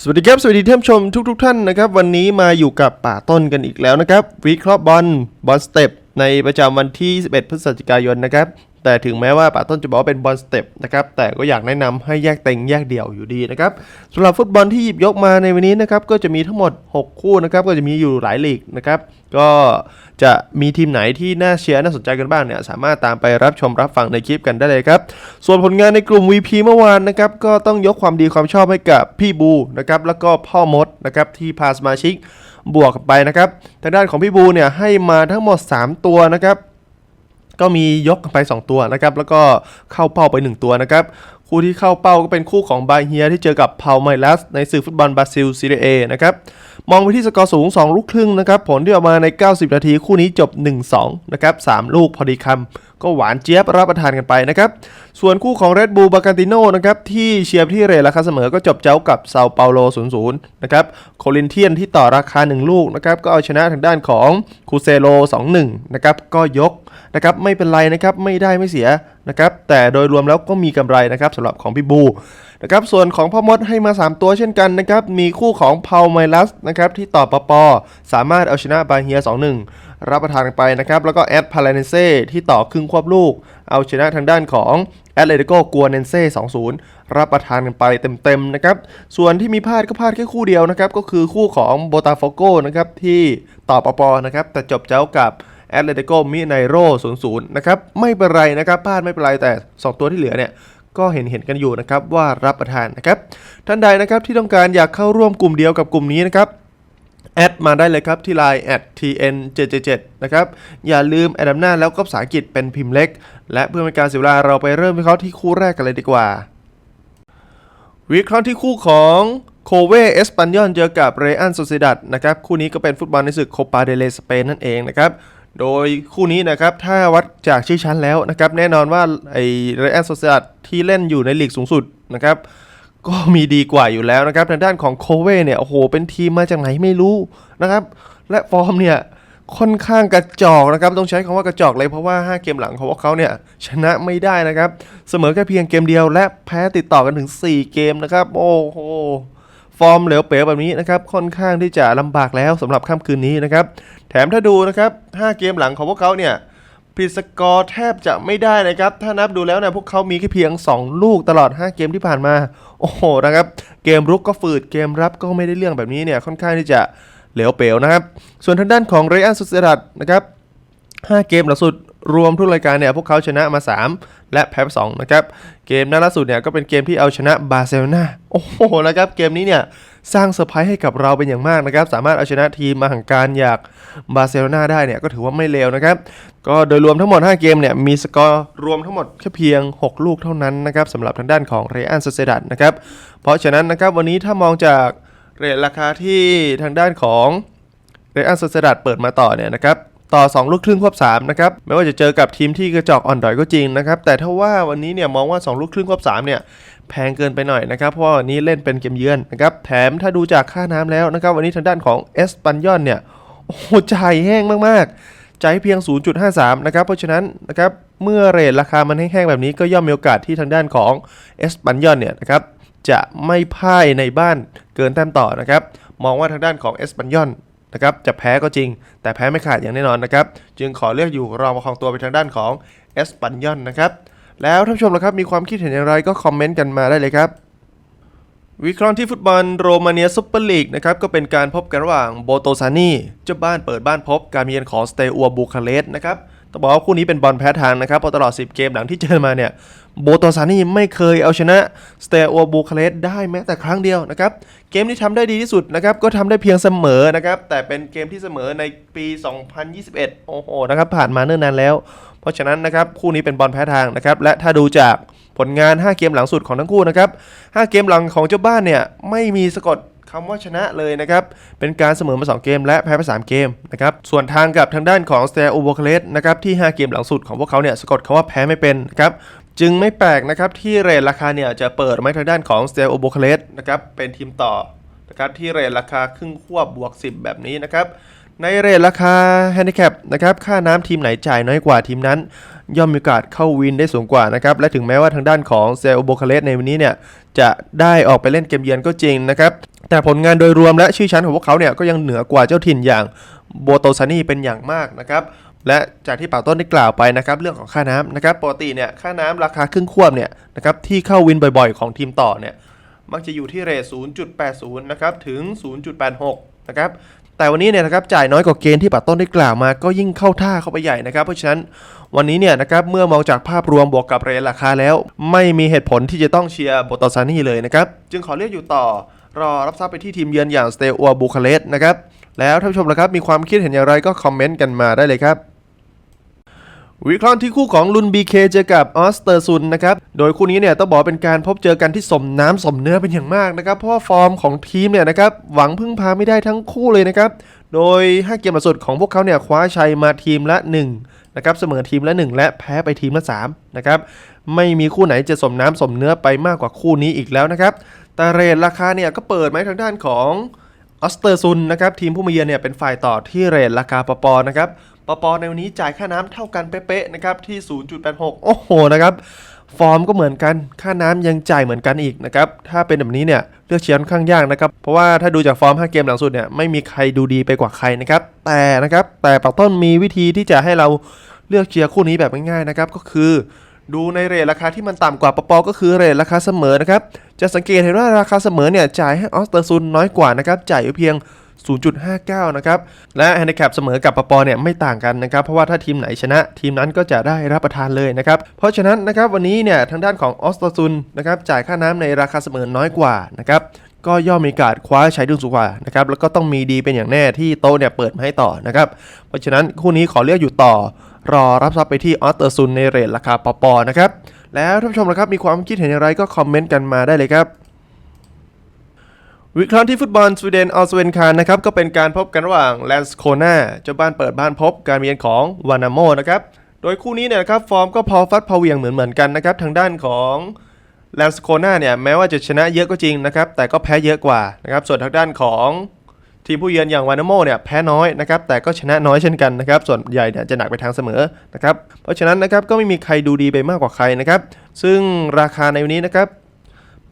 สวัสดีครับ สวัสดีท่านผู้ชมทุกๆทท่านนะครับ วันนี้มาอยู่กับป่าต้นกันอีกแล้วนะครับวิเคราะห์บอลบอลสเต็ปในประจำวันที่ 11 พฤศจิกายนนะครับ แต่ถึงแม้ว่าป่าต้นจะบอกว่าเป็นบอลสเต็ปนะครับ แต่ก็อยากแนะนำให้แยกเต็งแยกเดี่ยวอยู่ดีนะครับสำหรับฟุตบอลที่หยิบยกมาในวันนี้นะครับ ก็จะมีทั้งหมด 6 คู่นะครับ ก็จะมีอยู่หลายลีกนะครับ ก็จะมีทีมไหนที่น่าเชียร์น่าสนใจกันบ้างเนี่ยสามารถตามไปรับชมรับฟังในคลิปกันได้เลยครับ ส่วนผลงานในกลุ่ม VP เมื่อวานนะครับก็ต้องยกความดีความชอบให้กับพี่บูนะครับแล้วก็พ่อมดนะครับที่พาสมาชิกบวกไปนะครับทางด้านของพี่บูเนี่ยให้มาทั้งหมด 3 ตัวนะครับก็มียกไป 2 ตัวนะครับ แล้วก็เข้าเป้าไป 1 ตัวนะครับคู่ที่เข้าเป้าก็เป็นคู่ของบาเฮียที่เจอกับเพาไมลัสในศึกฟุตบอลบราซิลซีเรียเอนะครับมองไปที่สกอร์สูง 2 ลูกครึ่งนะครับ ผลที่ออกมาใน 90 นาทีคู่นี้จบ 1-2 นะครับ 3 ลูกพอดีคำก็หวานเจี๊ยบรับประทานกันไปนะครับ ส่วนคู่ของ Red Bull b a c a n t i n o นะครับที่เชียร์ที่เรทราคาเสมอก็จบเจ้ากับเซาเปาโล 0-0 นะครับโคลินเทียนที่ต่อราคา 1 ลูกนะครับก็เอาชนะทางด้านของคูเซโล 2-1 นะครับก็ยกนะครับไม่เป็นไรนะครับไม่ได้ไม่เสียนะครับแต่โดยรวมแล้วก็มีกำไรนะครับสำหรับของพี่บูนะครับส่วนของพ่อมดให้มา 3 ตัวเช่นกันนะครับมีคู่ของเพาไมลัสนะครับที่ต่อปป สามารถเอาชนะบาเฮีย 2-1รับประทานกันไปนะครับ แล้วก็แอดพาราเนเซ่ที่ต่อครึ่งควบลูก เอาชนะทางด้านของแอตเลติโกกัวเนนเซ่2-0 รับประทานกันไปเต็มๆนะครับ ส่วนที่มีพลาดก็พลาดแค่คู่เดียวนะครับ ก็คือคู่ของโบตาโฟโกนะครับ ที่ต่อปปนะครับ แต่จบเจ้ากับแอตเลติโกมิไนโร่0-0 นะครับ ไม่เป็นไรนะครับพลาดไม่เป็นไรแต่ 2 ตัวที่เหลือเนี่ยก็เห็นเห็นกันอยู่นะครับว่ารับประทานนะครับ ท่านใดนะครับที่ต้องการอยากเข้าร่วมกลุ่มเดียวกับกลุ่มนี้นะครับ แอดมาได้เลยครับที่ Line at tn777 นะครับ อย่าลืมแอดนำหน้าแล้วก็ภาษาอังกฤษเป็นพิมพ์เล็ก และเพื่อเป็นการเสียเวลาเราไปเริ่มวิเคราะห์ที่คู่แรกกันเลยดีกว่า วิเคราะห์ที่คู่ของโคเวเอสปันยอนเจอกับเรอันโซซิดัดนะครับ คู่นี้ก็เป็นฟุตบอลในศึกโคปาเดเลสเปนนั่นเองนะครับ โดยคู่นี้นะครับ ถ้าวัดจากชื่อชั้นแล้วนะครับ แน่นอนว่าไอเรอันโซซิดัดที่เล่นอยู่ในลีกสูงสุดนะครับ ก็มีดีกว่าอยู่แล้วนะครับทางด้านของโคเว่เนี่ยโอ้โหเป็นทีมมาจากไหนไม่รู้นะครับ และฟอร์มเนี่ยค่อนข้างกระจอกนะครับต้องใช้คำว่ากระจอกเลยเพราะว่า 5 เกมหลังของพวกเขาเนี่ยชนะไม่ได้นะครับ เสมอแค่เพียงเกมเดียว และแพ้ติดต่อกันถึง 4 เกมนะครับ โอ้โหฟอร์มเหลวเป๋แบบนี้นะครับค่อนข้างที่จะลำบากแล้วสำหรับค่ำคืนนี้นะครับ แถมถ้าดูนะครับ 5 เกมหลังของพวกเขาเนี่ย ผิดสกอร์แทบจะไม่ได้นะครับ ถ้านับดูแล้วนะพวกเขามีแค่เพียง 2 ลูกตลอด 5 เกมที่ผ่านมา โอ้โหนะครับ เกมรุกก็ฝืดเกมรับก็ไม่ได้เรื่องแบบนี้เนี่ยค่อนข้างที่จะเหลวเป๋วนะครับ ส่วนทางด้านของเรอันสุดสดัดนะครับ 5 เกมหลังสุด รวมทุกรายการเนี่ยพวกเขาชนะมา 3 และแพ้สองนะครับ เกมนัดล่าสุดเนี่ยก็เป็นเกมที่เอาชนะบาร์เซโลนาโอ้โหนะครับเกมนี้เนี่ยสร้างเซอร์ไพรส์ให้กับเราเป็นอย่างมากนะครับ สามารถเอาชนะทีมมาหังการอยากบาร์เซโลนาได้เนี่ยก็ถือว่าไม่เลวนะครับ ก็โดยรวมทั้งหมด 5 เกมเนี่ยมีสกอร์รวมทั้งหมดแค่เพียง 6 ลูกเท่านั้นนะครับสำหรับทางด้านของเรอัล s ซดัดนะครับเพราะฉะนั้นนะครับวันนี้ถ้ามองจากเรทราคาที่ทางด้านของเรอัล s ซดัดเปิดมาต่อเนี่ยนะครับ ต่อ 2 ลูกครึ่งควบ3นะครับไม่ว่าจะเจอกับทีมที่กระจอกอ่อนดอยก็จริงนะครับแต่ถ้าว่าวันนี้เนี่ยมองว่า 2 ลูกครึ่งควบ3เนี่ยแพงเกินไปหน่อยนะครับเพราะวันนี้เล่นเป็นเกมเยือนนะครับแถมถ้าดูจากค่าน้ำแล้วนะครับวันนี้ทางด้านของเอสปันยอนเนี่ยโอ้โหใจายแห้งมากๆใจายเพียง 0.53 นะครับเพราะฉะนั้นนะครับเมื่อเรทราคามันแห้งๆแบบนี้ก็ย่อมมีโอกาสที่ทางด้านของเอสปันยอนเนี่ยนะครับจะไม่พ่ายในบ้านเกินแต้มต่อนะครับมองว่าทางด้านของเอสปันยอน นะครับจะแพ้ก็จริง แต่แพ้ไม่ขาดอย่างแน่นอนนะครับจึงขอเลือกอยู่รอมาคองตัวไปทางด้านของเอสปันยอนนะครับแล้วท่านผู้ชมล่ะครับมีความคิดเห็นอย่างไรก็คอมเมนต์กันมาได้เลยครับวิเคราะห์ที่ฟุตบอลโรมาเนียซุปเปอร์ลีกนะครับก็เป็นการพบกันระหว่างโบโตซานีเจ้าบ้านเปิดบ้านพบการมาเยือนของสเตอัวบูคาเรสนะครับ ต้องบอกว่าคู่นี้เป็นบอลแพ้ทางนะครับเพราะตลอด 10 เกมหลังที่เจอมาเนี่ยโบโตซานี่ไม่เคยเอาชนะสเตอัวบูคาเรสต์ได้แม้แต่ครั้งเดียวนะครับ เกมที่ทำได้ดีที่สุดนะครับ ก็ทำได้เพียงเสมอนะครับ แต่เป็นเกมที่เสมอในปี 2021 โอ้โหนะครับ ผ่านมาเนิ่นนานแล้ว เพราะฉะนั้นนะครับ คู่นี้เป็นบอลแพ้ทางนะครับ และถ้าดูจากผลงาน 5 เกมหลังสุดของทั้งคู่นะครับ 5 เกมหลังของเจ้าบ้านเนี่ยไม่มีสะกด คำว่าชนะเลยนะครับ เป็นการเสมอมา 2 เกมและแพ้ไป 3 เกมนะครับ ส่วนทางกับทางด้านของสเตอร์โอโบคเลสนะครับที่ 5 เกมหลังสุดของพวกเขาเนี่ยสะกดคำว่าแพ้ไม่เป็นนะครับจึงไม่แปลกนะครับที่เรทราคาเนี่ยจะเปิดไม้ทางด้านของสเตอร์โอโบคเลสนะครับเป็นทีมต่อนะครับที่เรทราคาครึ่งควบบวก 10 แบบนี้นะครับ ในเรทราคาแฮนดิแคปนะครับค่าน้ำทีมไหนจ่ายน้อยกว่าทีมนั้น ย่อมมีโอกาสเข้าวินได้สูงกว่านะครับและถึงแม้ว่าทางด้านของเซลโบคาเลสในวันนี้เนี่ยจะได้ออกไปเล่นเกมเยือนก็จริงนะครับแต่ผลงานโดยรวมและชื่อชั้นของพวกเขาเนี่ยก็ยังเหนือกว่าเจ้าถิ่นอย่างโบโตซานีเป็นอย่างมากนะครับและจากที่ป่าต้นได้กล่าวไปนะครับเรื่องของค่าน้ำนะครับปกติเนี่ยค่าน้ำราคาครึ่งควบเนี่ยนะครับที่เข้าวินบ่อยๆ ของทีมต่อเนี่ยมักจะอยู่ที่เรท0.80นะครับถึง 0.86นะครับ แต่วันนี้เนี่ยนะครับจ่ายน้อยกว่าเกณฑ์ที่ปัดต้นได้กล่าวมา ก็ยิ่งเข้าท่าเข้าไปใหญ่นะครับ เพราะฉะนั้นวันนี้เนี่ยนะครับเมื่อมองจากภาพรวมบวกกับเรทราคาแล้ว ไม่มีเหตุผลที่จะต้องเชียร์โบตอซานี่เลยนะครับจึงขอเลือกอยู่ต่อรอรับทราบไปที่ทีมเยือนอย่างสเตอัวบูคาเรส์นะครับแล้วท่านผู้ชมนะครับมีความคิดเห็นอย่างไรก็คอมเมนต์กันมาได้เลยครับ วิเคราะห์ที่คู่ของลุน BK เคเจอกับออสเตอร์ซุนนะครับ โดยคู่นี้เนี่ยต้องบอกเป็นการพบเจอกันที่สมน้ำสมเนื้อเป็นอย่างมากนะครับ เพราะว่าฟอร์มของทีมเนี่ยนะครับหวังพึ่งพาไม่ได้ทั้งคู่เลยนะครับ โดย 5 เกมล่าสุดของพวกเขาเนี่ยคว้าชัยมาทีมละ 1 นะครับ เสมอทีมละ 1 และแพ้ไปทีมละ 3 นะครับ ไม่มีคู่ไหนจะสมน้ำสมเนื้อไปมากกว่าคู่นี้อีกแล้วนะครับแต่เรทราคาเนี่ยก็เปิดไหมทางด้านของออสเตอร์ซุนนะครับทีมผู้มาเยือนเนี่ยเป็นฝ่ายต่อที่เรทราคาปปอนะครับ ปปในวันนี้จ่ายค่าน้ำเท่ากันเป๊ะๆนะครับที่ 0.86 โอ้โหนะครับฟอร์มก็เหมือนกัน ค่าน้ำยังจ่ายเหมือนกันอีกนะครับ ถ้าเป็นแบบนี้เนี่ยเลือกเชียร์ค่อนข้างยากนะครับ เพราะว่าถ้าดูจากฟอร์ม 5 เกมหลังสุดเนี่ยไม่มีใครดูดีไปกว่าใครนะครับ แต่นะครับแต่ปักต้นมีวิธีที่จะให้เราเลือกเชียร์คู่นี้แบบง่ายๆนะครับก็คือ ดูในเรทราคาที่มันต่ำกว่าปปก็คือเรทราคาเสมอนะครับจะสังเกตเห็นว่าราคาเสมอเนี่ยจ่ายให้ออสเตอร์ซุนน้อยกว่านะครับจ่ายอยู่เพียง 0.59 นะครับ และแฮนดิแคปเสมอกับปปเนี่ยไม่ต่างกันนะครับ เพราะว่าถ้าทีมไหนชนะทีมนั้นก็จะได้รับประทานเลยนะครับ เพราะฉะนั้นนะครับวันนี้เนี่ยทางด้านของออสต์ซุนนะครับจ่ายค่าน้ำในราคาเสมอน้อยกว่านะครับก็ย่อมมีกาสคว้าใชัยดุงสูงกว่านะครับ แล้วก็ต้องมีดีเป็นอย่างแน่ที่โตะเนี่ยเปิดมาให้ต่อนะครับ เพราะฉะนั้นคู่นี้ขอเลือกอยู่ต่อ รอรับทรัพย์ไปที่ออสเตอร์ซุนในเรทราคาปปนะครับ แล้วท่านผู้ชมนะครับมีความคิดเห็นอย่างไรก็คอมเมนต์กันมาได้เลยครับ วิเคราะห์ที่ฟุตบอลสวีเดนออสเวนคานนะครับก็เป็นการพบกันระหว่างแลนสโคนาเจ้าบ้านเปิดบ้านพบการเยือนของวานาโมนะครับโดยคู่นี้เนี่ยนะครับฟอร์มก็พอฟัดพอเวียงเหมือนเหมือนๆกันนะครับทางด้านของแลนสโคนาเนี่ยแม้ว่าจะชนะเยอะก็จริงนะครับแต่ก็แพ้เยอะกว่านะครับส่วนทางด้านของทีมผู้เยือนอย่างวานาโมเนี่ยแพ้น้อยนะครับแต่ก็ชนะน้อยเช่นกันนะครับส่วนใหญ่เนี่ยจะหนักไปทางเสมอนะครับเพราะฉะนั้นนะครับก็ไม่มีใครดูดีไปมากกว่าใครนะครับซึ่งราคาในวันนี้นะครับ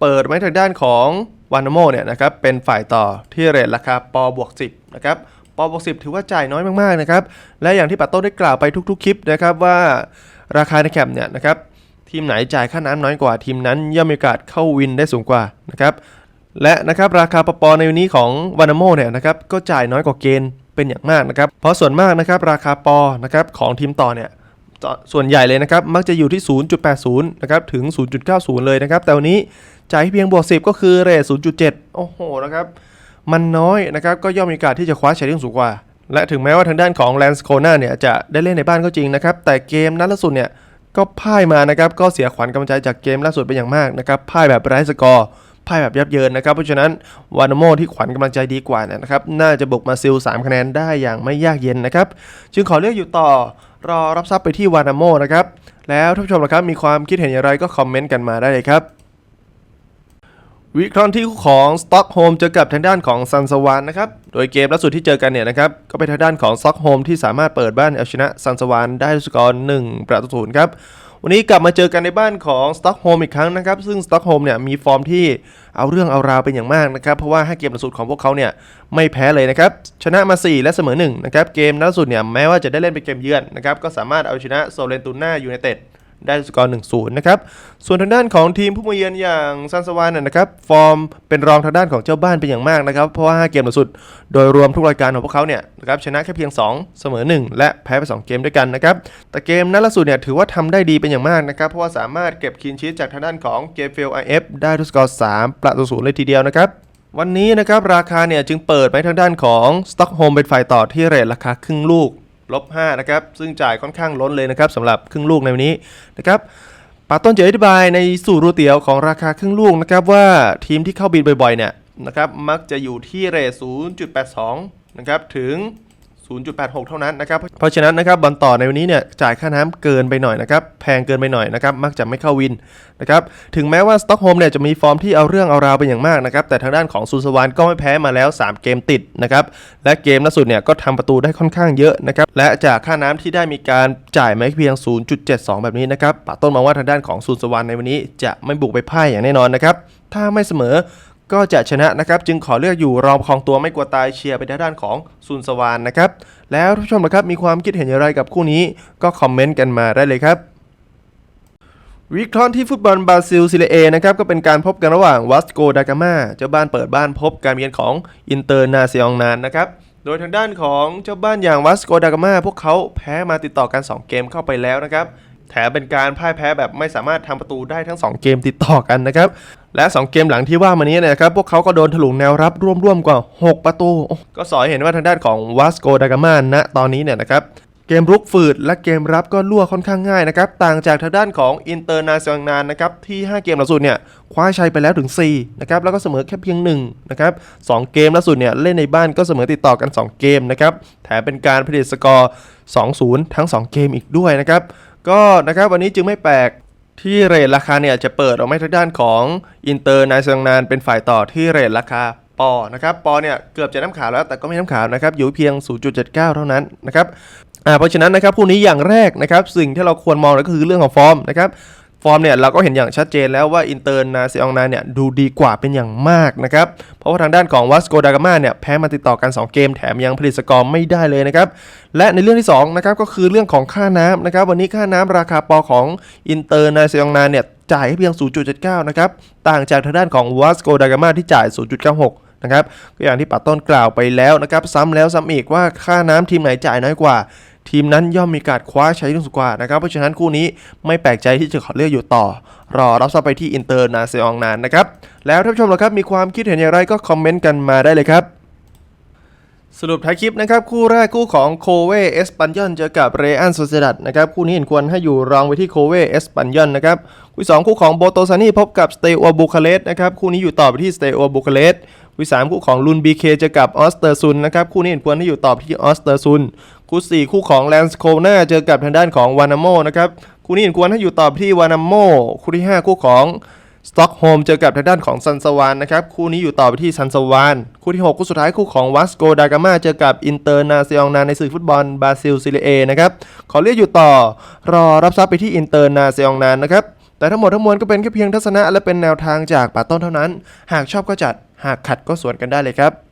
เปิดไว้ทางด้านของ วานโมเนี่ยนะครับเป็นฝ่ายต่อที่เรทราคาปบวก10นะครับปบวก10 ถือว่าจ่ายน้อยมากๆนะครับและอย่างที่ปัตโต้ได้กล่าวไปทุกๆ คลิปนะครับว่าราคาในแคปเนี่ยนะครับทีมไหนจ่ายค่าน้ำน้อยกว่าทีมนั้นย่อมมีโอกาสเข้าวินได้สูงกว่านะครับและนะครับราคาปปในวันนี้ของวานโมเนี่ยนะครับก็จ่ายน้อยกว่าเกณฑ์เป็นอย่างมากนะครับเพราะส่วนมากนะครับราคาปนะครับของทีมต่อเนี่ยส่วนใหญ่เลยนะครับมักจะอยู่ที่ 0.80 นะครับถึง 0.90 เลยนะครับแต่วันนี้ จ่ายเพียงบวก 10 ก็คือเรท0.7 โอ้โหนะครับ มันน้อยนะครับ ก็ย่อมมีโอกาสที่จะคว้าชัยที่สูงกว่า และถึงแม้ว่าทางด้านของแลนสโคนาเนี่ยจะได้เล่นในบ้านก็จริงนะครับ แต่เกมนัดล่าสุดเนี่ยก็พ่ายมานะครับ ก็เสียขวัญกำลังใจจากเกมล่าสุดไปอย่างมากนะครับ พ่ายแบบไร้สกอร์พ่ายแบบยับเยินนะครับ เพราะฉะนั้นวานโมที่ขวัญกำลังใจดีกว่าเนี่ยนะครับ น่าจะบุกมาซิล3คะแนนได้อย่างไม่ยากเย็นนะครับ จึงขอเลือกอยู่ต่อรอรับทรัพย์ไปที่วานาโมนะครับ แล้วท่านผู้ชมล่ะครับมีความคิดเห็นอย่างไรก็คอมเมนต์กันมาได้เลยครับ วิเคราะห์ที่คู่ของสต็อกโฮมเจอกับทางด้านของซันสวานนะครับ โดยเกมล่าสุดที่เจอกันเนี่ยนะครับ ก็เป็นทางด้านของสต็อกโฮมที่สามารถเปิดบ้านเอาชนะซันสวานได้สกอร์1ประตูศูนย์ครับ วันนี้กลับมาเจอกันในบ้านของสต็อกโฮมอีกครั้งนะครับ ซึ่งสต็อกโฮมเนี่ยมีฟอร์มที่เอาเรื่องเอาราวเป็นอย่างมากนะครับ เพราะว่า5เกมล่าสุดของพวกเขาเนี่ยไม่แพ้เลยนะครับ ชนะมา 4 และเสมอ1นะครับ เกมล่าสุดเนี่ยแม้ว่าจะได้เล่นเป็นเกมเยือนนะครับ ก็สามารถเอาชนะโซเลนตูน่ายูไนเต็ด ได้สกอร์1-0นะครับ ส่วนทางด้านของทีมผู้มาเยือนอย่างซันสวานนะนะครับ ฟอร์มเป็นรองทางด้านของเจ้าบ้านเป็นอย่างมากนะครับ เพราะว่า 5 เกมล่าสุด โดยรวมทุกรายการของพวกเขาเนี่ยนะครับชนะแค่เพียง 2 เสมอ 1 และแพ้ไป 2 เกมด้วยกันนะครับ แต่เกมนัดล่าสุดเนี่ยถือว่าทำได้ดีเป็นอย่างมากนะครับ เพราะว่าสามารถเก็บคีนชีสจากทางด้านของเกมเฟลไอเอฟได้ด้วยสกอร์3ประตูศูนย์เลยทีเดียวนะครับวันนี้นะครับราคาเนี่ยจึงเปิดไปทางด้านของสต็อกโฮมเป็นฝ่ายต่อที่เรทราคาครึ่งลูก ลบ5นะครับซึ่งจ่ายค่อนข้างล้นเลยนะครับสำหรับครึ่งลูกในวันนี้นะครับปาต้นจะอธิบายในสูตรรูเตียวของราคาครึ่งลูกนะครับว่าทีมที่เข้าบินบ่อยๆเนี่ยนะครับมักจะอยู่ที่เรท0.82นะครับถึง 0.86 เท่านั้นนะครับ เพราะฉะนั้นนะครับบอลต่อในวันนี้เนี่ยจ่ายค่าน้ำเกินไปหน่อยนะครับ แพงเกินไปหน่อยนะครับ มักจะไม่เข้าวินนะครับ ถึงแม้ว่าสต็อกโฮมเนี่ยจะมีฟอร์มที่เอาเรื่องเอาราวเป็นอย่างมากนะครับ แต่ทางด้านของซูซวานก็ไม่แพ้มาแล้ว 3 เกมติดนะครับ และเกมล่าสุดเนี่ยก็ทำประตูได้ค่อนข้างเยอะนะครับ และจากค่าน้ำที่ได้มีการจ่ายมาเพียง 0.72 แบบนี้นะครับป่าต้นมองว่าทางด้านของซูซวานในวันนี้จะไม่บุกไปพ่ายอย่างแน่นอนนะครับ ถ้าไม่เสมอ ก็จะชนะนะครับ จึงขอเลือกอยู่รองคองตัวไม่กลัวตายเชียร์ไปทางด้านของซุนสวานนะครับ แล้วทุกผู้ชมนะครับมีความคิดเห็นอย่างไรกับคู่นี้ก็คอมเมนต์กันมาได้เลยครับวิเคราะห์ที่ฟุตบอลบราซิลซีเรียเอนะครับก็เป็นการพบกันระหว่างวัสโกดากามาเจ้าบ้านเปิดบ้านพบการเยือนของอินเตอร์นาเซียองนานนะครับโดยทางด้านของเจ้าบ้านอย่างวัสโกดากามาพวกเขาแพ้มาติดต่อกัน 2 เกมเข้าไปแล้วนะครับแถมเป็นการพ่ายแพ้แบบไม่สามารถทำประตูได้ทั้ง 2 เกมติดต่อกันนะครับ และ 2 เกมหลังที่ว่ามานี้เนยนะครับพวกเขาก็โดนถลุงแนวรับร่วมๆกว่า 6 ประตู ก็สอนให้เห็นว่าทางด้านของวัสโกดากามาณตอนนี้เนี่ยนะครับเกมรุกฝืดและเกมรับก็รั่วค่อนข้างง่ายนะครับต่างจากทางด้านของอินเตอร์นาเซียนานนะครับที่ 5 เกมล่าสุดเนี่ยคว้าชัยไปแล้วถึง4นะครับแล้วก็เสมอแค่เพียง1นะครับ2เกมล่าสุดเนี่ยเล่นในบ้านก็เสมอติดต่อกัน 2 เกมนะครับแถมเป็นการผลิตสกอร์ 2-0 ทั้ง 2 เกมอีกด้วยนะครับก็นะครับวันนี้จึงไม่แปลก ที่เรทราคาเนี่ยจะเปิดออกมาทางด้านของอินเตอร์นายเซียงนานเป็นฝ่ายต่อที่เรทราคาปอนะครับปอเนี่ยเกือบจะน้ำขาวแล้วแต่ก็ไม่น้ำขาวนะครับอยู่เพียง 0.79 เท่านั้นนะครับอ่าเพราะฉะนั้นนะครับพวกนี้อย่างแรกนะครับสิ่งที่เราควรมองก็คือเรื่องของฟอร์มนะครับ ฟอร์มเนี่ยเราก็เห็นอย่างชัดเจนแล้วว่าอินเตอร์นาเซียงนาเนี่ยดูดีกว่าเป็นอย่างมากนะครับ เพราะว่าทางด้านของวัสโกดากามาเนี่ยแพ้มาติดต่อกัน 2 เกมแถมยังผลิตสกอร์ไม่ได้เลยนะครับ และในเรื่องที่2นะครับก็คือเรื่องของค่าน้ำนะครับวันนี้ค่าน้ำราคาปอของอินเตอร์นาเซียงนาเนี่ยจ่ายให้เพียง 0.79 นะครับ ต่างจากทางด้านของวัสโกดากามาที่จ่าย 0.96นะครับก็อย่างที่ปัดต้นกล่าวไปแล้วนะครับ ซ้ำแล้วซ้ำอีกว่าค่าน้ำทีมไหนจ่ายน้อยกว่า ทีมนั้นย่อมมีการคว้าชัยที่สูงกว่านะครับ เพราะฉะนั้นคู่นี้ไม่แปลกใจที่จะขอเลือกอยู่ต่อ รอรับทรัพย์ไปที่อินเตอร์นาเซียงนานนะครับ แล้วท่านผู้ชมล่ะครับมีความคิดเห็นอย่างไรก็คอมเมนต์กันมาได้เลยครับสรุปท้ายคลิปนะครับ คู่แรกคู่ของโคเวเอสปันยอนเจอกับเรอันโซเซดัดนะครับ คู่นี้เห็นควรให้อยู่รองไว้ที่โคเวเอสปันยอนนะครับ คู่สองคู่ของโบโตซานีพบกับสเตโอบูคาเลสนะครับ คู่นี้อยู่ต่อไปที่สเตโอบูคาเลสคู่สามคู่ของลุนบีเคเจอกับออสเตอร์ซุนนะครับ คู่นี้เห็นควรให้อยู่ต่อที่ออสเตอร์ซุน คู่สี่คู่ของแลนส์โคนาเจอกับทางด้านของวานาโมนะครับคู่นี้เห็นควรให้อยู่ต่อไปที่วานาโมคู่ที่ห้าคู่ของสต็อกโฮมเจอกับทางด้านของซันสวานนะครับคู่นี้อยู่ต่อไปที่ซันสวานคู่ที่ 6 คู่สุดท้ายคู่ของวัสโกดากามาเจอกับอินเตอร์นาเซียองนาในสื่อฟุตบอลบราซิลซีเรียเอนะครับขอเรียกอยู่ต่อรอรับทรัพย์ไปที่อินเตอร์นาเซียองนานนะครับแต่ทั้งหมดทั้งมวลก็เป็นแค่เพียงทัศนะและเป็นแนวทางจากป่าต้นเท่านั้น หากชอบก็จัดหากขัดก็สวนกันได้เลยครับ